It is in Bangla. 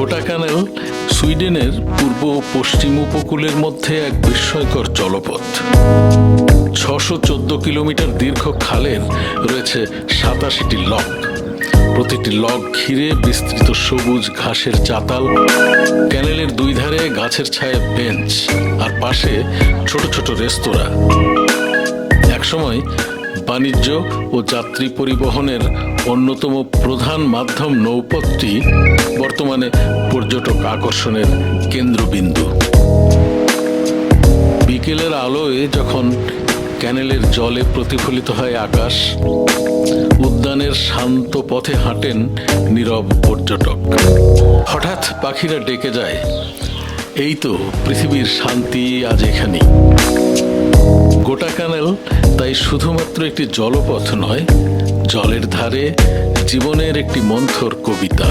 গোটা ক্যানেল সুইডেনের পূর্ব ও পশ্চিম উপকূলের মধ্যে এক বিস্ময়কর জলপথ। ছশো চোদ্দ কিলোমিটার দীর্ঘ খালের রয়েছে সাতাশিটি লক। প্রতিটি লক ঘিরে বিস্তৃত সবুজ ঘাসের চাতাল, ক্যানেলের দুই ধারে গাছের ছায়ে বেঞ্চ, আর পাশে ছোট ছোট রেস্তোরাঁ। একসময় বাণিজ্য ও যাত্রী পরিবহনের অন্যতম প্রধান মাধ্যম নৌপথটি বর্তমানে পর্যটক আকর্ষণের কেন্দ্রবিন্দু। বিকেলের আলোয় যখন ক্যানেলের জলে প্রতিফলিত হয় আকাশ, উদ্যানের শান্ত পথে হাঁটেন নীরব পর্যটক। হঠাৎ পাখিরা ডেকে যায়, এই তো, পৃথিবীর শান্তি আজ এখানেই। গোটা ক্যানেল তাই শুধুমাত্র একটি জলপথ নয়, জলের ধারে জীবনের একটি মন্থর কবিতা।